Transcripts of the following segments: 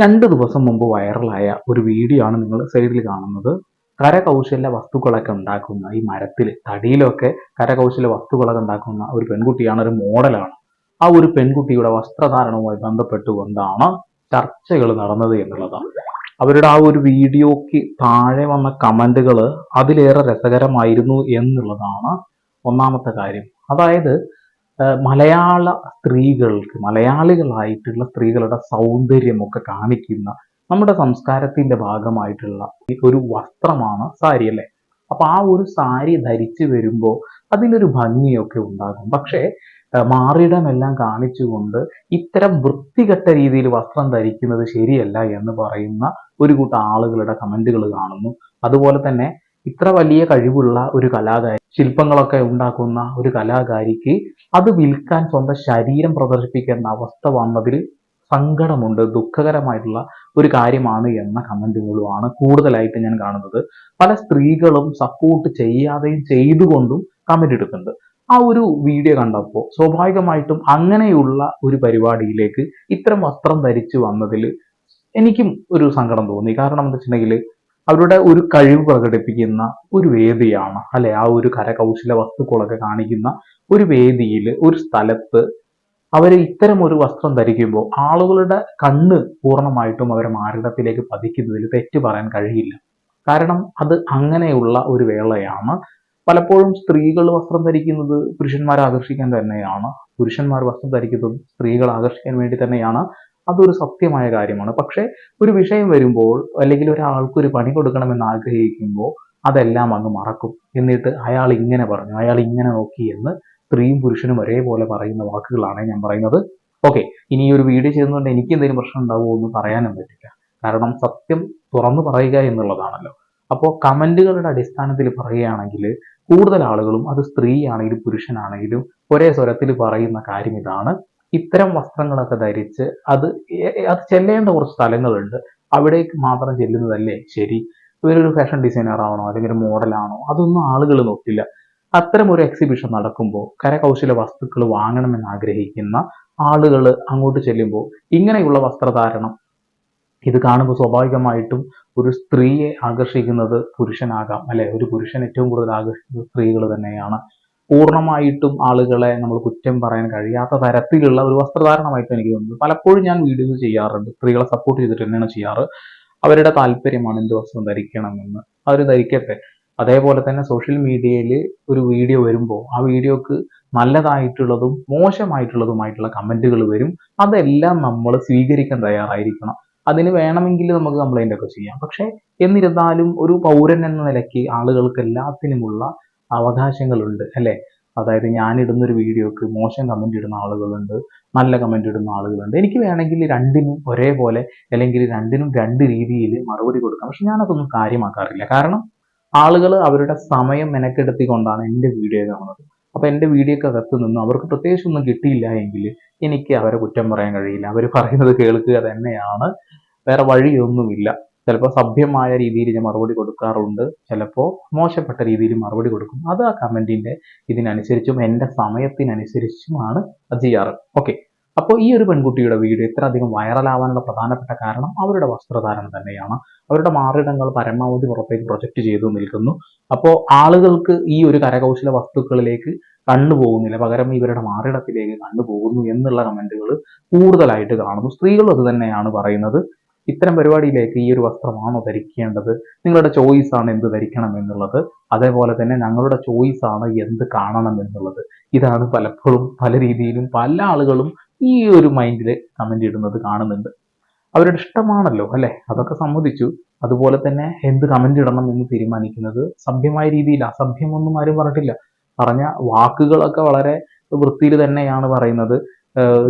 രണ്ട് ദിവസം മുമ്പ് വൈറലായ ഒരു വീഡിയോ ആണ് നിങ്ങൾ സൈഡിൽ കാണുന്നത്. കരകൗശല വസ്തുക്കളൊക്കെ ഉണ്ടാക്കുന്ന ഈ മരത്തിൽ തടിയിലൊക്കെ കരകൗശല വസ്തുക്കളൊക്കെ ഉണ്ടാക്കുന്ന ഒരു പെൺകുട്ടിയാണ് ഒരു മോഡലാണ്. ആ ഒരു പെൺകുട്ടിയുടെ വസ്ത്രധാരണവുമായി ബന്ധപ്പെട്ടുകൊണ്ടാണ് ചർച്ചകൾ നടന്നത് എന്നുള്ളതാണ്. അവരുടെ ആ ഒരു വീഡിയോക്ക് താഴെ വന്ന കമന്റുകൾ അതിലേറെ രസകരമായിരുന്നു എന്നുള്ളതാണ് ഒന്നാമത്തെ കാര്യം. അതായത് മലയാള സ്ത്രീകൾക്ക് മലയാളികളായിട്ടുള്ള സ്ത്രീകളുടെ സൗന്ദര്യമൊക്കെ കാണിക്കുന്ന നമ്മുടെ സംസ്കാരത്തിന്റെ ഭാഗമായിട്ടുള്ള ഒരു വസ്ത്രമാണ് സാരി അല്ലേ? അപ്പൊ ആ ഒരു സാരി ധരിച്ചു വരുമ്പോൾ അതിലൊരു ഭംഗിയൊക്കെ ഉണ്ടാകും. പക്ഷേ മാറിയിടമെല്ലാം കാണിച്ചുകൊണ്ട് ഇത്തരം വൃത്തികെട്ട രീതിയിൽ വസ്ത്രം ധരിക്കുന്നത് ശരിയല്ല എന്ന് പറയുന്ന ഒരു കൂട്ടം ആളുകളുടെ കമന്റുകൾ കാണുന്നു. അതുപോലെ തന്നെ ഇത്ര വലിയ കഴിവുള്ള ഒരു കലാകാരി ശില്പങ്ങളൊക്കെ ഉണ്ടാക്കുന്ന ഒരു കലാകാരിക്ക് അത് വിൽക്കാൻ സ്വന്തം ശരീരം പ്രദർശിപ്പിക്കേണ്ട അവസ്ഥ വന്നതിൽ സങ്കടമുണ്ട് ദുഃഖകരമായിട്ടുള്ള ഒരു കാര്യമാണ് എന്ന കമന്റുകളുമാണ് കൂടുതലായിട്ട് ഞാൻ കാണുന്നത്. പല സ്ത്രീകളും സപ്പോർട്ട് ചെയ്യാതെയും ചെയ്തുകൊണ്ടും കമന്റ് ഇടുന്നുണ്ട്. ആ ഒരു വീഡിയോ കണ്ടപ്പോൾ സ്വാഭാവികമായിട്ടും അങ്ങനെയുള്ള ഒരു പരിപാടിയിലേക്ക് ഇത്തരം വസ്ത്രം ധരിച്ചു വന്നതിൽ എനിക്കും ഒരു സങ്കടം തോന്നി. കാരണം എന്താ വെച്ചിട്ടുണ്ടെങ്കിൽ അവരുടെ ഒരു കഴിവ് പ്രകടിപ്പിക്കുന്ന ഒരു വേദിയാണ്. അല്ലെ? ആ ഒരു കരകൗശല വസ്തുക്കളൊക്കെ കാണിക്കുന്ന ഒരു വേദിയിൽ ഒരു സ്ഥലത്ത് അവർ ഇത്തരം ഒരു വസ്ത്രം ധരിക്കുമ്പോൾ ആളുകളുടെ കണ്ണ് പൂർണമായിട്ടും അവരെ മാരകത്തിലേക്ക് പതിക്കുന്നതിൽ തെറ്റ് പറയാൻ കഴിയില്ല. കാരണം അത് അങ്ങനെയുള്ള ഒരു വേളയാണ്. പലപ്പോഴും സ്ത്രീകൾ വസ്ത്രം ധരിക്കുന്നത് പുരുഷന്മാരെ ആകർഷിക്കാൻ തന്നെയാണ്. പുരുഷന്മാർ വസ്ത്രം ധരിക്കുന്നത് സ്ത്രീകളെ ആകർഷിക്കാൻ വേണ്ടി തന്നെയാണ്. അതൊരു സത്യമായ കാര്യമാണ്. പക്ഷേ ഒരു വിഷയം വരുമ്പോൾ അല്ലെങ്കിൽ ഒരാൾക്ക് ഒരു പണി കൊടുക്കണമെന്ന് ആഗ്രഹിക്കുമ്പോൾ അതെല്ലാം അങ്ങ് മറക്കും. എന്നിട്ട് അയാൾ ഇങ്ങനെ പറഞ്ഞു അയാൾ ഇങ്ങനെ നോക്കി എന്ന് സ്ത്രീയും പുരുഷനും ഒരേപോലെ പറയുന്ന വാക്കുകളാണ് ഞാൻ പറയുന്നത്. ഓക്കെ ഇനി ഈ ഒരു വീഡിയോ ചെയ്യുന്നതുകൊണ്ട് എനിക്ക് എന്തെങ്കിലും പ്രശ്നം ഉണ്ടാവുമോ എന്ന് പറയാനും പറ്റില്ല. കാരണം സത്യം തുറന്നു പറയുക എന്നുള്ളതാണല്ലോ. അപ്പോൾ കമന്റുകളുടെ അടിസ്ഥാനത്തിൽ പറയുകയാണെങ്കിൽ കൂടുതൽ ആളുകളും അത് സ്ത്രീയാണെങ്കിലും പുരുഷനാണെങ്കിലും ഒരേ സ്വരത്തിൽ പറയുന്ന കാര്യം ഇതാണ്. ഇത്തരം വസ്ത്രങ്ങളൊക്കെ ധരിച്ച് അത് അത് ചെല്ലേണ്ട കുറച്ച് സ്ഥലങ്ങളുണ്ട്. അവിടേക്ക് മാത്രം ചെല്ലുന്നതല്ലേ ശരി. ഇവരൊരു ഫാഷൻ ഡിസൈനർ ആണോ അല്ലെങ്കിൽ ഒരു മോഡലാണോ അതൊന്നും ആളുകൾ നോക്കില്ല. അത്തരം ഒരു എക്സിബിഷൻ നടക്കുമ്പോൾ കരകൗശല വസ്തുക്കൾ വാങ്ങണമെന്ന് ആഗ്രഹിക്കുന്ന ആളുകൾ അങ്ങോട്ട് ചെല്ലുമ്പോൾ ഇങ്ങനെയുള്ള വസ്ത്രധാരണം ഇത് കാണുമ്പോൾ സ്വാഭാവികമായിട്ടും ഒരു സ്ത്രീയെ ആകർഷിക്കുന്നത് പുരുഷനാകാം. അല്ലെ? ഒരു പുരുഷൻ ഏറ്റവും കൂടുതൽ ആകർഷിക്കുന്നത് സ്ത്രീകൾ തന്നെയാണ്. പൂർണമായിട്ടും ആളുകളെ നമ്മൾ കുറ്റം പറയാൻ കഴിയാത്ത തരത്തിലുള്ള ഒരു വസ്ത്രധാരണമായിട്ട് എനിക്ക് തോന്നുന്നു. പലപ്പോഴും ഞാൻ വീഡിയോസ് ചെയ്യാറുണ്ട്. സ്ത്രീകളെ സപ്പോർട്ട് ചെയ്തിട്ട് തന്നെയാണ് ചെയ്യാറ്. അവരുടെ താല്പര്യമാണ് എന്ത് വസ്ത്രം ധരിക്കണമെന്ന്. അവർ ധരിക്കട്ടെ. അതേപോലെ തന്നെ സോഷ്യൽ മീഡിയയിൽ ഒരു വീഡിയോ വരുമ്പോൾ ആ വീഡിയോക്ക് നല്ലതായിട്ടുള്ളതും മോശമായിട്ടുള്ളതുമായിട്ടുള്ള കമന്റുകൾ വരും. അതെല്ലാം നമ്മൾ സ്വീകരിക്കാൻ തയ്യാറായിരിക്കണം. അതിന് വേണമെങ്കിൽ നമുക്ക് കംപ്ലൈന്റ് ഒക്കെ ചെയ്യാം. പക്ഷേ എന്നിരുന്നാലും ഒരു പൗരൻ എന്ന നിലയ്ക്ക് ആളുകൾക്ക് എല്ലാത്തിനുമുള്ള അവകാശങ്ങളുണ്ട് അല്ലേ? അതായത് ഞാനിടുന്നൊരു വീഡിയോക്ക് മോശം കമന്റ് ഇടുന്ന ആളുകളുണ്ട് നല്ല കമന്റ് ഇടുന്ന ആളുകളുണ്ട്. എനിക്ക് വേണമെങ്കിൽ രണ്ടിനും ഒരേപോലെ അല്ലെങ്കിൽ രണ്ടിനും രണ്ട് രീതിയിൽ മറുപടി കൊടുക്കാം. പക്ഷെ ഞാനതൊന്നും കാര്യമാക്കാറില്ല. കാരണം ആളുകൾ അവരുടെ സമയം മെനക്കെടുത്തിക്കൊണ്ടാണ് എന്റെ വീഡിയോ കാണുന്നത്. അപ്പോൾ എന്റെ വീഡിയോക്ക് അകത്ത് നിന്ന് അവർക്ക് പ്രത്യേകിച്ച് ഒന്നും കിട്ടിയില്ല എങ്കിൽ എനിക്ക് അവരെ കുറ്റം പറയാൻ കഴിയില്ല. അവർ പറയുന്നത് കേൾക്കുക തന്നെയാണ്. വേറെ വഴിയൊന്നുമില്ല. ചിലപ്പോൾ സഭ്യമായ രീതിയിൽ ഞാൻ മറുപടി കൊടുക്കാറുണ്ട്. ചിലപ്പോൾ മോശപ്പെട്ട രീതിയിൽ മറുപടി കൊടുക്കും. അത് ആ കമന്റിന്റെ ഇതിനനുസരിച്ചും എന്റെ സമയത്തിനനുസരിച്ചുമാണ് അത് ചെയ്യാറ്. ഓക്കെ. അപ്പോൾ ഈ ഒരു പെൺകുട്ടിയുടെ വീഡിയോ ഇത്ര അധികം വൈറലാവാനുള്ള പ്രധാനപ്പെട്ട കാരണം അവരുടെ വസ്ത്രധാരണം തന്നെയാണ്. അവരുടെ മാറിടങ്ങൾ പരമാവധി പുറത്തേക്ക് പ്രൊജക്റ്റ് ചെയ്തു നിൽക്കുന്നു. അപ്പോൾ ആളുകൾക്ക് ഈ ഒരു കരകൗശല വസ്തുക്കളിലേക്ക് കണ്ണു പോകുന്നില്ല. പകരം ഇവരുടെ മാറിടത്തിലേക്ക് കണ്ണു പോകുന്നു എന്നുള്ള കമന്റുകൾ കൂടുതലായിട്ട് കാണുന്നു. സ്ത്രീകളും അത് തന്നെയാണ് പറയുന്നത്. ഇത്തരം പരിപാടിയിലേക്ക് ഈ ഒരു വസ്ത്രമാണോ ധരിക്കേണ്ടത്. നിങ്ങളുടെ ചോയ്സ് ആണ് എന്ത് ധരിക്കണം എന്നുള്ളത്. അതേപോലെ തന്നെ ഞങ്ങളുടെ ചോയ്സ് ആണ് എന്ത് കാണണം എന്നുള്ളത്. ഇതാണ് പലപ്പോഴും പല രീതിയിലും പല ആളുകളും ഈ ഒരു മൈൻഡിൽ കമന്റ് ഇടുന്നത് കാണുന്നുണ്ട്. അവരുടെ ഇഷ്ടമാണല്ലോ അല്ലേ? അതൊക്കെ സമ്മതിച്ചു. അതുപോലെ തന്നെ എന്ത് കമന്റ് ഇടണം എന്ന് തീരുമാനിക്കുന്നത് സഭ്യമായ രീതിയിൽ അസഭ്യമൊന്നും ആരും പറഞ്ഞിട്ടില്ല. പറഞ്ഞ വാക്കുകളൊക്കെ വളരെ വൃത്തിയിൽ തന്നെയാണ് പറയുന്നത്.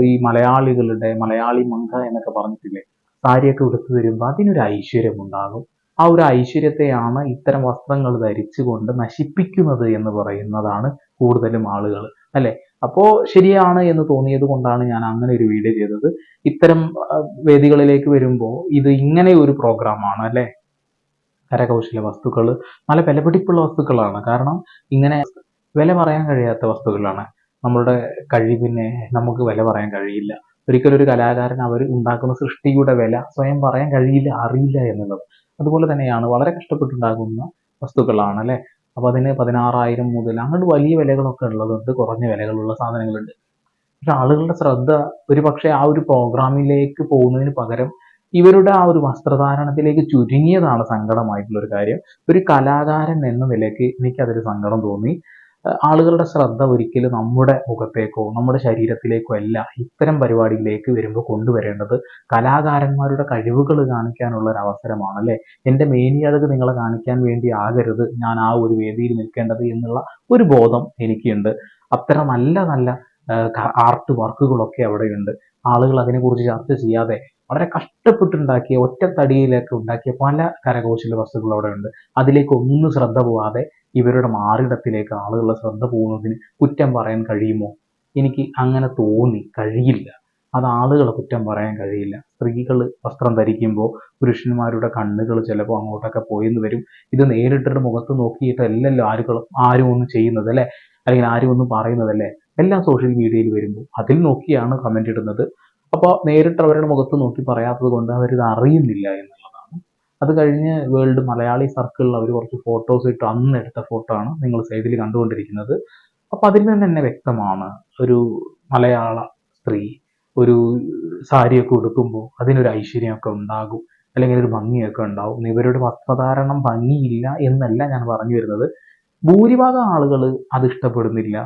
ഈ മലയാളികളുടെ മലയാളി മങ്ക എന്നൊക്കെ പറഞ്ഞിട്ടില്ലേ? സാരിയൊക്കെ ഉടുത്തു വരുമ്പോൾ അതിനൊരു ഐശ്വര്യം ഉണ്ടാകും ആ ഒരു ഐശ്വര്യത്തെയാണ് ഇത്തരം വസ്ത്രങ്ങൾ ധരിച്ചുകൊണ്ട് നശിപ്പിക്കുന്നത് എന്ന് പറയുന്നതാണ് കൂടുതലും ആളുകൾ. അല്ലെ? അപ്പോ ശരിയാണ് എന്ന് തോന്നിയത് കൊണ്ടാണ് ഞാൻ അങ്ങനെ ഒരു വീഡിയോ ചെയ്തത്. ഇത്തരം വേദികളിലേക്ക് വരുമ്പോൾ ഇത് ഇങ്ങനെ ഒരു പ്രോഗ്രാമാണ് അല്ലെ? കരകൗശല വസ്തുക്കൾ നല്ല വിലപിടിപ്പുള്ള വസ്തുക്കളാണ്. കാരണം ഇങ്ങനെ വില പറയാൻ കഴിയാത്ത വസ്തുക്കളാണ്. നമ്മളുടെ കഴിവിനെ നമുക്ക് വില പറയാൻ കഴിയില്ല. ഒരിക്കലും ഒരു കലാകാരൻ അവർ ഉണ്ടാക്കുന്ന സൃഷ്ടിയുടെ വില സ്വയം പറയാൻ കഴിയില്ല അറിയില്ല എന്നുള്ളത്. അതുപോലെ തന്നെയാണ് വളരെ കഷ്ടപ്പെട്ടുണ്ടാകുന്ന വസ്തുക്കളാണ് അല്ലെ? അപ്പോൾ അതിന് പതിനാറായിരം മുതൽ അങ്ങോട്ട് വലിയ വിലകളൊക്കെ ഉള്ളതുണ്ട് കുറഞ്ഞ വിലകളുള്ള സാധനങ്ങളുണ്ട്. പക്ഷെ ആളുകളുടെ ശ്രദ്ധ ഒരു പക്ഷേ ആ ഒരു പ്രോഗ്രാമിലേക്ക് പോകുന്നതിന് പകരം ഇവരുടെ ആ ഒരു വസ്ത്രധാരണത്തിലേക്ക് ചുരുങ്ങിയതാണ് സങ്കടമായിട്ടുള്ള ഒരു കാര്യം. ഒരു കലാകാരൻ എന്ന നിലയ്ക്ക് എനിക്കതൊരു സങ്കടം തോന്നി. ആളുകളുടെ ശ്രദ്ധ ഒരിക്കലും നമ്മുടെ മുഖത്തേക്കോ നമ്മുടെ ശരീരത്തിലേക്കോ അല്ല ഇത്തരം പരിപാടിയിലേക്ക് വരുമ്പോൾ കൊണ്ടുവരേണ്ടത് കലാകാരന്മാരുടെ കഴിവുകൾ കാണിക്കാനുള്ള ഒരു അവസരമാണ് അല്ലെ? എന്റെ മേനിയഴക് നിങ്ങളെ കാണിക്കാൻ വേണ്ടി ആകരുത് ഞാൻ ആ ഒരു വേദിയിൽ നിൽക്കേണ്ടത് എന്നുള്ള ഒരു ബോധം എനിക്കുണ്ട്. അത്ര നല്ല നല്ല ആർട്ട് വർക്കുകളൊക്കെ അവിടെയുണ്ട്. ആളുകൾ അതിനെക്കുറിച്ച് ചർച്ച ചെയ്യാതെ വളരെ കഷ്ടപ്പെട്ടുണ്ടാക്കിയ ഒറ്റത്തടിയിലൊക്കെ ഉണ്ടാക്കിയ പല കരകൗശല വസ്തുക്കൾ അവിടെ ഉണ്ട്. അതിലേക്ക് ഒന്നും ശ്രദ്ധ പോവാതെ ഇവരുടെ മാറിടത്തിലേക്ക് ആളുകളുടെ ശ്രദ്ധ പോകുന്നതിന് കുറ്റം പറയാൻ കഴിയുമോ? എനിക്ക് അങ്ങനെ തോന്നി. കഴിയില്ല. അത് ആളുകളെ കുറ്റം പറയാൻ കഴിയില്ല. സ്ത്രീകൾ വസ്ത്രം ധരിക്കുമ്പോൾ പുരുഷന്മാരുടെ കണ്ണുകൾ ചിലപ്പോൾ അങ്ങോട്ടൊക്കെ പോയെന്ന് വരും. ഇത് നേരിട്ടിട്ട് മുഖത്ത് നോക്കിയിട്ടല്ലല്ലോ ആരുകളും ആരും ഒന്നും ചെയ്യുന്നത് അല്ലേ? അല്ലെങ്കിൽ ആരും ഒന്നും പറയുന്നതല്ലേ എല്ലാം സോഷ്യൽ മീഡിയയിൽ വരുമ്പോൾ അതിൽ നോക്കിയാണ് കമന്റ് ഇടുന്നത്. അപ്പോൾ നേരിട്ട് അവരുടെ മുഖത്ത് നോക്കി പറയാത്തത് കൊണ്ട് അവരിത് അറിയുന്നില്ല എന്നുള്ളതാണ്. അത് കഴിഞ്ഞ് വേൾഡ് മലയാളി സർക്കിളിൽ അവർ കുറച്ച് ഫോട്ടോസ് ഇട്ട് അന്ന് എടുത്ത ഫോട്ടോ ആണ് നിങ്ങൾ സൈഡിൽ കണ്ടുകൊണ്ടിരിക്കുന്നത്. അപ്പോൾ അതിൽ നിന്ന് തന്നെ വ്യക്തമാണ് ഒരു മലയാള സ്ത്രീ ഒരു സാരിയൊക്കെ ഉടുക്കുമ്പോൾ അതിനൊരു ഐശ്വര്യമൊക്കെ ഉണ്ടാകും. അല്ലെങ്കിൽ ഒരു ഭംഗിയൊക്കെ ഉണ്ടാവും. ഇവരുടെ വസ്ത്രധാരണം ഭംഗിയില്ല എന്നല്ല ഞാൻ പറഞ്ഞു വരുന്നത്. ഭൂരിഭാഗം ആളുകൾ അത് ഇഷ്ടപ്പെടുന്നില്ല.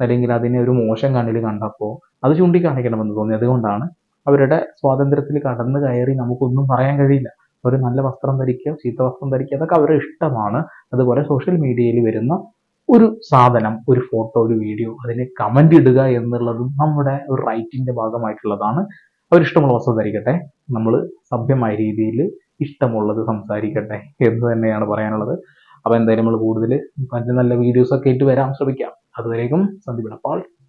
അല്ലെങ്കിൽ അതിനെ ഒരു മോശം കണ്ണിൽ കണ്ടപ്പോൾ അത് ചൂണ്ടിക്കാണിക്കണമെന്ന് തോന്നി. അതുകൊണ്ടാണ് അവരുടെ സ്വാതന്ത്ര്യത്തിൽ കടന്നു കയറി നമുക്കൊന്നും പറയാൻ കഴിയില്ല. ഒരു നല്ല വസ്ത്രം ധരിക്കുക ചീത്ത വസ്ത്രം ധരിക്കുക അതൊക്കെ അവരുടെ ഇഷ്ടമാണ്. അതുപോലെ സോഷ്യൽ മീഡിയയിൽ വരുന്ന ഒരു സാധനം ഒരു ഫോട്ടോ ഒരു വീഡിയോ അതിൽ കമന്റ് ഇടുക എന്നുള്ളതും നമ്മുടെ ഒരു റൈറ്റിന്റെ ഭാഗമായിട്ടുള്ളതാണ്. അവരിഷ്ടമുള്ള വസ്ത്രം ധരിക്കട്ടെ. നമ്മൾ സഭ്യമായ രീതിയിൽ ഇഷ്ടമുള്ളത് സംസാരിക്കട്ടെ എന്ന് തന്നെയാണ് പറയാനുള്ളത്. അപ്പോൾ എന്തായാലും നമ്മൾ കൂടുതൽ നല്ല നല്ല വീഡിയോസൊക്കെ ആയിട്ട് വരാൻ ശ്രമിക്കാം. അതുവരേക്കും സന്ദീപ്